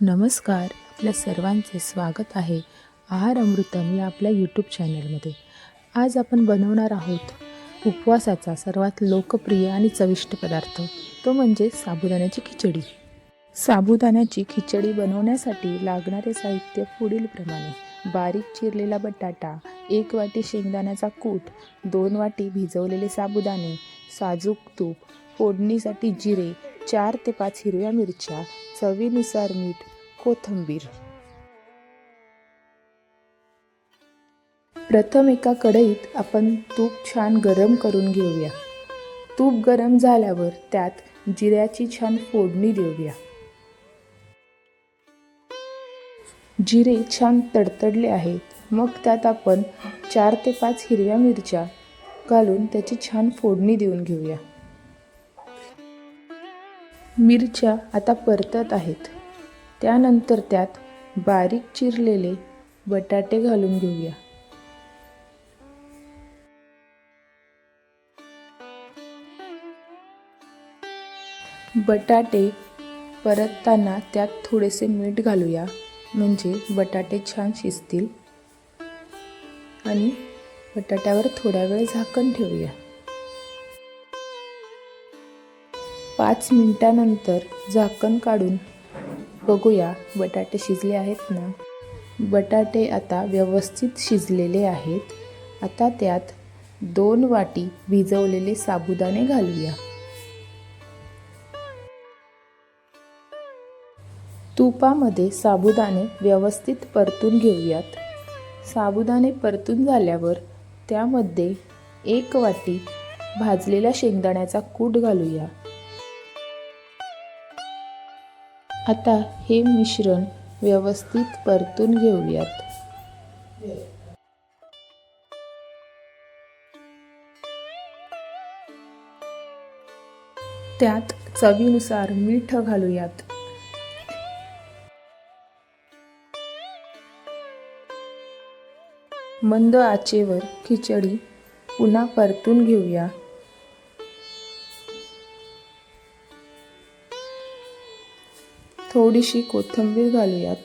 नमस्कार. आपल्या सर्वांचे स्वागत आहे आहार अमृतम या आपल्या यूट्यूब चॅनलमध्ये आज आपण बनवणार आहोत उपवासाचा सर्वात लोकप्रिय आणि चविष्ट पदार्थ. तो म्हणजे साबुदाण्याची खिचडी. साबुदाण्याची खिचडी बनवण्यासाठी लागणारे साहित्य पुढीलप्रमाणे बारीक चिरलेला बटाटा एक वाटी शेंगदाण्याचा कूट दोन वाटी भिजवलेले साबुदाणे साजूक तूप फोडणीसाठी जिरे चार ते पाच हिरव्या मिरच्या चवीनुसार मीठ कोथिंबीर. प्रथम एका कढईत आपण तूप छान गरम करून घेऊया. तूप गरम झाल्यावर त्यात जिऱ्याची छान फोडणी देऊया. जिरे छान तडतडले आहेत. मग त्यात आपण चार ते पाच हिरव्या मिरच्या घालून त्याची छान फोडणी देऊन घेऊया. मिरच्या आता परतत आहेत. त्यानंतर त्यात बारीक चिरलेले बटाटे घालून घेऊया. बटाटे परतताना त्यात थोडेसे मीठ घालूया. म्हणजे बटाटे छान शिजतील. आणि बटाट्यावर थोड्या वेळ झाकण ठेवूया. पाच मिनटानंतर झाकण काढून बघूया बटाटे शिजले आहेत ना. बटाटे आता व्यवस्थित शिजलेले आहेत. आता त्यात दोन वाटी भिजवलेले साबुदाणे घालूया. तुपामध्ये साबुदाणे व्यवस्थित परतून घेऊयात. साबुदाणे परतून झाल्यावर त्यामध्ये एक वाटी भाजलेल्या शेंगदाण्याचा कूट घालूया. आता हे मिश्रण व्यवस्थित परतून घेऊयात. त्यात चवीनुसार मीठ घालूयात. मंद आचेवर खिचडी पुन्हा परतून घेऊया. थोडीशी कोथिंबीर घालूयात.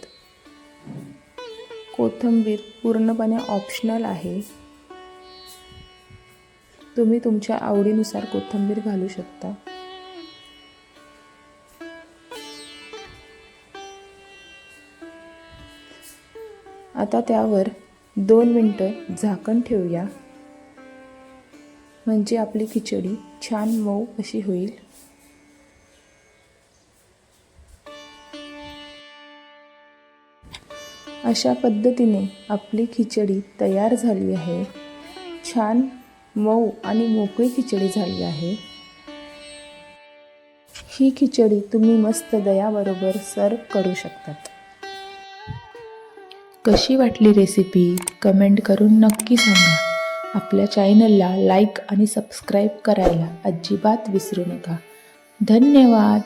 कोथिंबीर पूर्णपणे ऑप्शनल आहे. तुम्ही तुमच्या आवडीनुसार कोथिंबीर घालू शकता. आता त्यावर दोन मिनटं झाकण ठेवूया. म्हणजे आपली खिचडी छान मऊ अशी होईल. अशा पद्धतीने आपली खिचडी तयार झाली आहे. छान मऊ आणि मोकळी खिचडी झाली आहे. ही खिचडी तुम्ही मस्त दयाबरोबर सर्व करू शकतात. कशी वाटली रेसिपी? कमेंट करून नक्की सांगा. आपल्या चॅनलला लाईक आणि सबस्क्राईब करायला अजिबात विसरू नका. धन्यवाद.